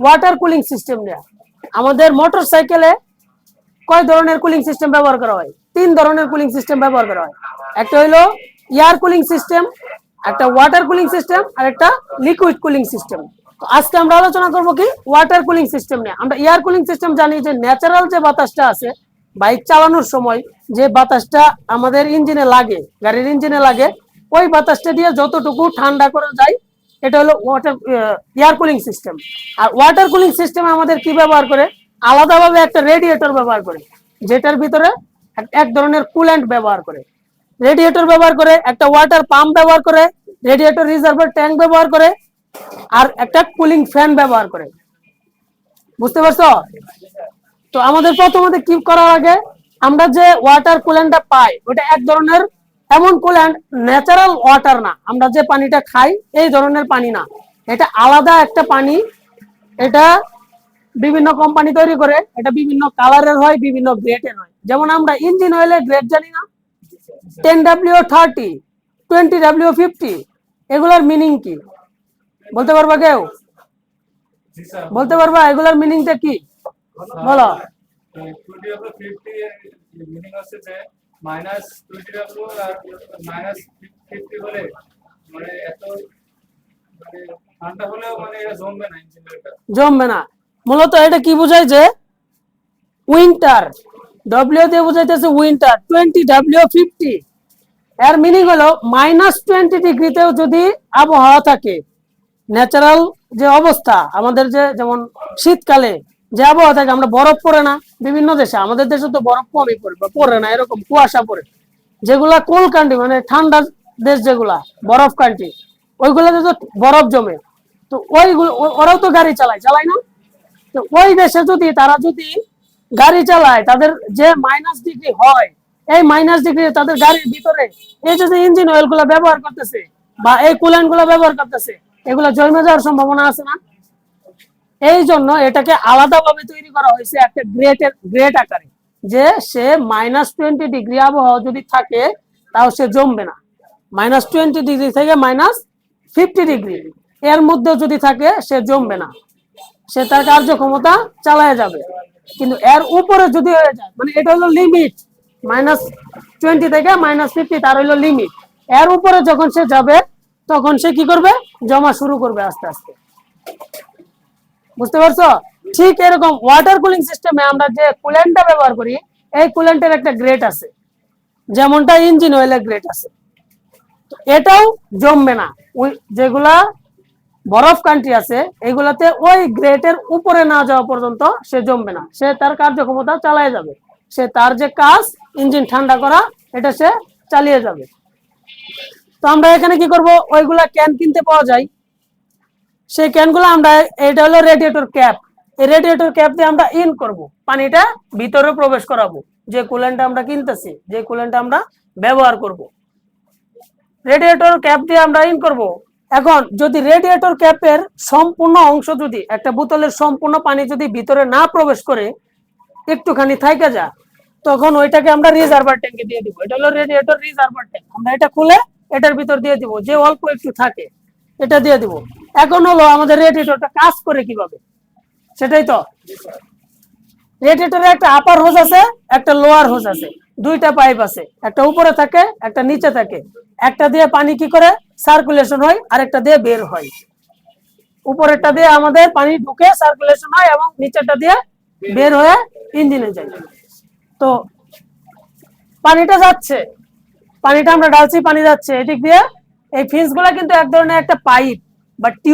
Water cooling system নেওয়া আমাদের motor সাইকেলে কয় ধরনের কুলিং সিস্টেম ব্যবহার করা হয়? তিন ধরনের কুলিং সিস্টেম ব্যবহার করা হয়। একটা হলো এয়ার কুলিং সিস্টেম একটা ওয়াটার কুলিং সিস্টেম আর একটা লিকুইড কুলিং সিস্টেম তো আজকে আমরা আলোচনা করব কি? ওয়াটার কুলিং সিস্টেম নিয়ে। আমরা এয়ার কুলিং সিস্টেম জানি যে ন্যাচারাল যে বাতাসটা আছে বাইক চালানোর সময় যে বাতাসটা আমাদের ইঞ্জিনে লাগে, গাড়ির ইঞ্জিনে লাগে, ওই বাতাসটা দিয়ে যতটুকু ঠান্ডা করা যায় এটা হলো ওয়াটার এয়ার কুলিং সিস্টেম আর ওয়াটার কুলিং সিস্টেম আমাদের কি ব্যবহার করে? আলাদাভাবে একটা রেডিয়েটর ব্যবহার করে, যেটার ভিতরে এক- ধরনের কুল্যান্ট ব্যবহার করে। রেডিয়েটর ব্যবহার করে, একটা ওয়াটার পাম্প ব্যবহার করে রেডিয়েটর রিজার্ভার ট্যাঙ্ক ব্যবহার করে, আর একটা কুলিং ফ্যান ব্যবহার করে। বুঝতে পারছ? তো আমাদের প্রথমত কি করার আগে, আমরা যে ওয়াটার কুল্যান্টটা পাই, ওটা এক ধরনের এমন কুল্যান্ট ন্যাচারাল ওয়াটার না। আমরা যে পানিটা খাই, এই ধরনের পানি না। এটা আলাদা একটা পানি। এটা বিভিন্ন কোম্পানি তৈরি করে। এটা বিভিন্ন কালারের হয়, বিভিন্ন গ্রেডের হয়। যেমন আমরা ইঞ্জিন অয়েলের গ্রেড জানি না। Ten W thirty twenty W fifty এগুলোর মিনিং কি? বলতে পারবা কেউ? বলতে পারবা? এগুলোর মিনিংটা কি? বলো। মাইনাস টোয়েন্টি ডাব্লিউ আর মাইনাস ফিফটি হলে মানে এত মানে ঠান্ডা হলেও মানে এটা জমবে না জমবে না। মূলত এটা কি বোঝায় যে উইন্টার ডব্লিউ দিয়ে বোঝাইতেছে উইন্টার টোয়েন্টি ডাব্লিউ ফিফটি এর মিনিং হলো মাইনাস টোয়েন্টি ডিগ্রিতেও যদি আবহাওয়া থাকে ন্যাচারাল যে অবস্থা, আমাদের যে যেমন শীতকালে যে আবহাওয়া থাকে, আমরা বরফ পড়ে না, বিভিন্ন দেশে, আমাদের দেশে তো বরফ কমই পড়ে, বা পড়ে না, এরকম কুয়াশা পড়ে। যেগুলা কোল কান্ট্রি মানে ঠান্ডা দেশ যেগুলা, বরফ কান্ট্রি ওইগুলোতে তো বরফ জমে। তো ওইগুলো ওরাও তো গাড়ি চালায় চালায় না? তো ওই দেশে যদি, তারা যদি গাড়ি চালায়, তাদের যে মাইনাস ডিগ্রি হয়, এই মাইনাস ডিগ্রি তাদের গাড়ির ভিতরে, এই যে ইঞ্জিন অয়েলগুলা ব্যবহার করতেছে, বা এই কুলেন্টগুলা ব্যবহার করতেছে, এগুলো জমে যাওয়ার সম্ভাবনা আছে না? এই জন্য এটাকে আলাদাভাবে তৈরি করা হয়েছে একটা গ্রেটের গ্রেট আকারে। যে সে মাইনাস টোয়েন্টি ডিগ্রি আবহাওয়া যদি থাকে, তাও সে জমবে না। মাইনাস টোয়েন্টি ডিগ্রি থেকে মাইনাস ফিফটি ডিগ্রি এর মধ্যে যদি থাকে, সে জমবে না। সে তার কার্যক্ষমতা চালায় যাবে। কিন্তু এর উপরে যদি হয়ে যায় মানে এটা হলো লিমিট মাইনাস টোয়েন্টি থেকে মাইনাস ফিফটি তার হলো লিমিট এর উপরে যখন সে যাবে, তখন সে কি করবে? জমা শুরু করবে আস্তে আস্তে। বুঝতে পারছ? ঠিক এরকম ওয়াটার কুলিং সিস্টেমে আমরা যে কুলেন্টটা ব্যবহার করি, এই কুলেন্টের একটা গ্রেড আছে। যেমনটা ইঞ্জিন অয়েলের গ্রেড আছে। এটাও জমবে না। ওই যেগুলা বরফ কান্ট্রি আছে, এগুলাতে ওই গ্রেটের উপরে না যাওয়া পর্যন্ত সে জমবে না। সে তার কার্যক্ষমতা চালিয়ে যাবে। সে তার যে কাজ ইঞ্জিন ঠান্ডা করা, এটা সে চালিয়ে যাবে। তো আমরা এখানে কি করব? ওইগুলা ক্যান কিনতে পাওয়া যায়। সেই ক্যানগুলো আমরা, এটা হলো রেডিয়েটর ক্যাপ এই রেডিয়েটর ক্যাপ দিয়ে আমরা ইন করব। পানিটা ভিতরে প্রবেশ করাবো। যে কুলেন্টটা আমরা কিনতেছি, যে কুলেন্টটা আমরা ব্যবহার করব। রেডিয়েটর ক্যাপ দিয়ে আমরা ইন করব। এখন যদি রেডিয়েটর ক্যাপের সম্পূর্ণ অংশ যদি, একটা বোতলের সম্পূর্ণ পানি যদি ভিতরে না প্রবেশ করে, একটুখানি থাইকা যা, তখন ওইটাকে আমরা রিজার্ভার ট্যাঙ্কে দিয়ে দিব। এটা হলো রেডিয়েটর রিজার্ভার ট্যাঙ্ক আমরা এটা খুলে এটার ভিতর দিয়ে দিব। যে অল্প একটু থাকে। এটা দিয়ে দিব। এখন হলো আমাদের রেডিয়েটরটা কাজ করে কীভাবে? সেটাই তো। রেডিয়েটরে একটা আপার হোজ আছে, একটা লোয়ার হোজ আছে। দুইটা পাইপ আছে। একটা উপরে থাকে, একটা নিচে থাকে। একটা দিয়ে পানি কি করে? সার্কুলেশন হয় আর একটা দিয়ে বের হয়। উপরেরটা দিয়ে আমাদের পানি ঢুকে সার্কুলেশন হয় এবং নিচেরটা দিয়ে বের হয়ে ইঞ্জিনে যায়। তো পানিটা যাচ্ছে। পানিটা আমরা ডালছি পানি যাচ্ছে। এদিক দিয়ে এই ফিন্সগুলা কিন্তু এক ধরনের একটা পাইপ বা টিউব